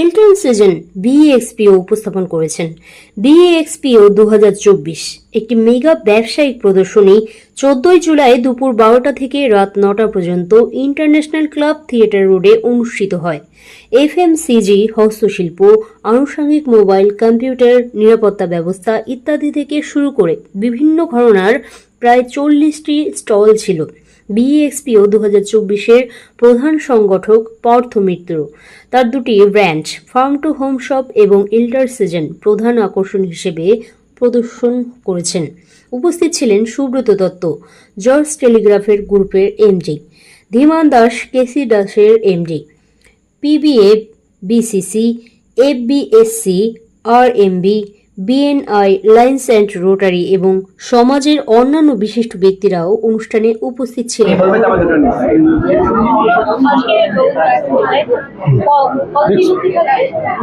Elton season বিএক্সপিও উপস্থাপন করেছেন। বিএক্সপিও দু হাজার চব্বিশ। একটি মেগা ব্যবসায়িক প্রদর্শনী চোদ্দই জুলাই দুপুর বারোটা থেকে রাত নটা পর্যন্ত ইন্টারন্যাশনাল ক্লাব থিয়েটার রোডে অনুষ্ঠিত হয়। এফএমসিজি হস্তশিল্প, আনুষঙ্গিক মোবাইল, কম্পিউটার, নিরাপত্তা ব্যবস্থা ইত্যাদি থেকে শুরু করে বিভিন্ন ঘরনার প্রায় চল্লিশটি স্টল ছিল। বিএক্সপিও দু হাজার চব্বিশের প্রধান সংগঠক পার্থ মিত্র। তার দুটি brand, farm to home shop এবং ইল্টার সিজন প্রধান আকর্ষণ হিসেবে প্রদর্শন করেছেন। উপস্থিত ছিলেন সুব্রত দত্ত, জর্জ টেলিগ্রাফের গ্রুপের এমডি, ধীমান দাস, কেসি দাসের MD PBF BCC FBSC RMB BNI lions and rotary এবং সমাজের অন্যান্য বিশিষ্ট ব্যক্তিরাও অনুষ্ঠানে উপস্থিত ছিলেন।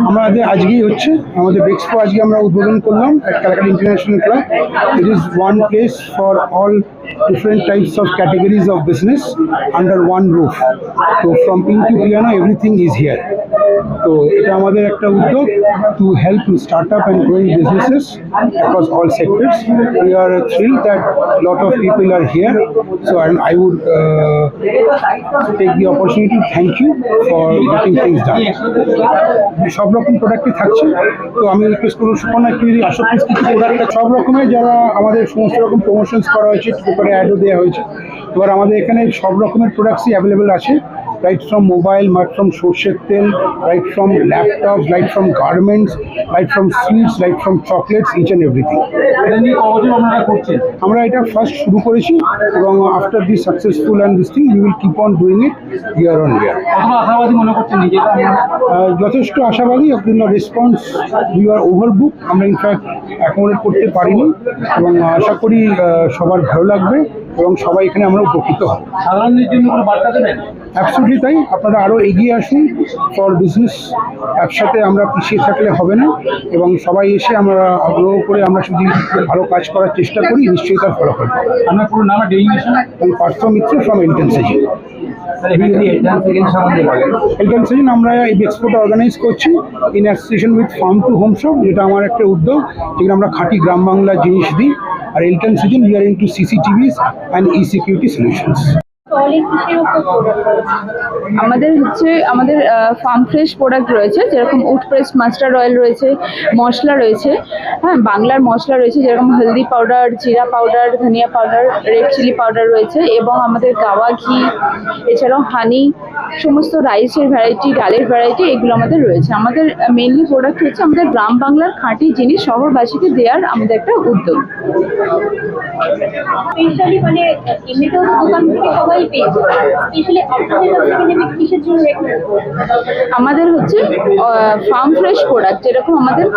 আমাদের আজকেই হচ্ছে আমাদের এক্সপো আজকে আমরা উদ্বোধন করলাম Calcutta international club it is one place for all different types of categories of business under one roof তো from ping to piano everything is here তো এটা আমাদের একটা উদ্যোগ to help start up and growing businesses across all sectors we are thrill that lot of people are here so and I would the opportunity to thank you for getting things done. সব রকম প্রোডাক্টই থাকছে। তো আমি request করব সুপর্ণা, একটু যদি আসো প্লিজ কিছু সব রকমের যারা আমাদের সমস্ত রকম প্রমোশনস করা হয়েছে পেপারে অ্যাডও দেওয়া হয়েছে। এবার আমাদের এখানে সব রকমের প্রোডাক্টসই অ্যাভেলেবেল আছে। Right from mobile right from সর্ষের তেল right from laptop right from garments right from sweets right from chocolates each and everything আমরা এটা ফার্স্ট শুরু করেছি এবং after this successful and this thing we will keep on doing it year on year যথেষ্ট আশাবাদী আপনার response we আর ওভারবুক আমরা in fact accommodate করতে পারিনি এবং আশা করি সবার ভালো লাগবে এবং সবাই এখানে আমরা উপকৃত হব। সাধারণের জন্য কোনো বার্তা দেবেন? অ্যাবসলিউটলি তাই। আপনারা আরও এগিয়ে আসুন। ফর বিজনেস একসাথে আমরা পিছিয়ে থাকলে হবে না। এবং সবাই এসে আমরা আগ্রহ করে আমরা যদি ভালো কাজ করার চেষ্টা করি নিশ্চয়ই তার ফলাফল। আপনার পুরো নাম ডেলিগেশন আমি পার্থ মিত্র ফ্রম হেলথ আমরা এই এক্সপোটা অর্গানাইজ করছি। In association with farm to home shop যেটা আমার একটা উদ্যোগ যেখানে আমরা খাঁটি গ্রাম বাংলার জিনিস দিই। আর এলটন season we are into CCTVs and e security solutions আমাদের হচ্ছে, আমাদের ফার্ম ফ্রেশ প্রোডাক্ট রয়েছে, যেরকম উড প্রেসড মাস্টার্ড অয়েল রয়েছে, মশলা রয়েছে। হ্যাঁ বাংলার মশলা রয়েছে, যেরকম হলদি পাউডার জিরা পাউডার ধনিয়া পাউডার রেড চিলি পাউডার রয়েছে, এবং আমাদের গাওয়া ঘি, এছাড়াও হানি সমস্ত রাইসের ভ্যারাইটি ডালের ভ্যারাইটি এগুলো আমাদের রয়েছে। আমাদের মেনলি প্রোডাক্ট হচ্ছে আমাদের গ্রাম বাংলার খাঁটি জিনিস শহরবাসীকে দেওয়ার আমাদের একটা উদ্যোগ। স্পেশালি মানে এমনিতেও তো দোকান থেকে সবাই পেয়েছে। কিসের জন্য আমাদের হচ্ছে ফার্ম ফ্রেশ প্রোডাক্ট যেরকম আমাদের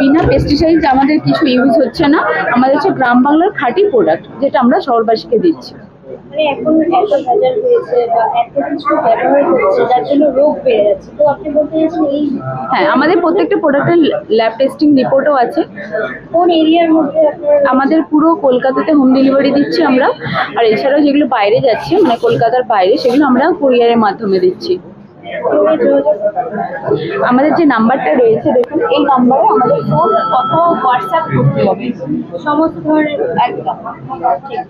বিনা পেস্টিসাইড আমাদের কিছু ইউজ হচ্ছে না। আমাদের হচ্ছে গ্রাম বাংলার খাঁটি প্রোডাক্ট যেটা আমরা শহরবাসীকে দিচ্ছি। মানে এখন এত ভেজাল হয়েছে বা এত কিছু ব্যবহার হচ্ছে যার জন্য রোগ বেড়ে যাচ্ছে। তো আপনি বলতে চাইছেন এই হ্যাঁ আমাদের প্রত্যেকটা প্রোডাক্টের ল্যাব টেস্টিং রিপোর্টও আছে। কোন এরিয়ার মধ্যে আমাদের পুরো কলকাতাতে হোম ডেলিভারি দিচ্ছি আমরা। আর এছাড়াও যেগুলো বাইরে যাচ্ছে মানে কলকাতার বাইরে সেগুলো আমরা কুরিয়ারের মাধ্যমে দিচ্ছি। আমাদের যে নাম্বারটা রয়েছে দেখুন এই নাম্বারে আমাদের ফোন অথবা হোয়াটসঅ্যাপ করতে হবে। সমস্ত ধরনের একদম। ঠিক।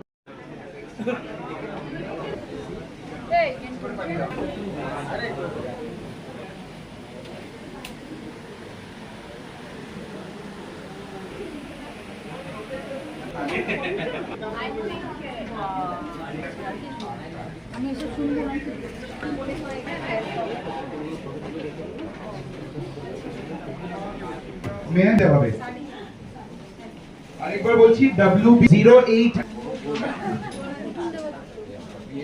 মেনে দেওয়া হবে আরেকবার বলছি ডাব্লিউ জিরো এইট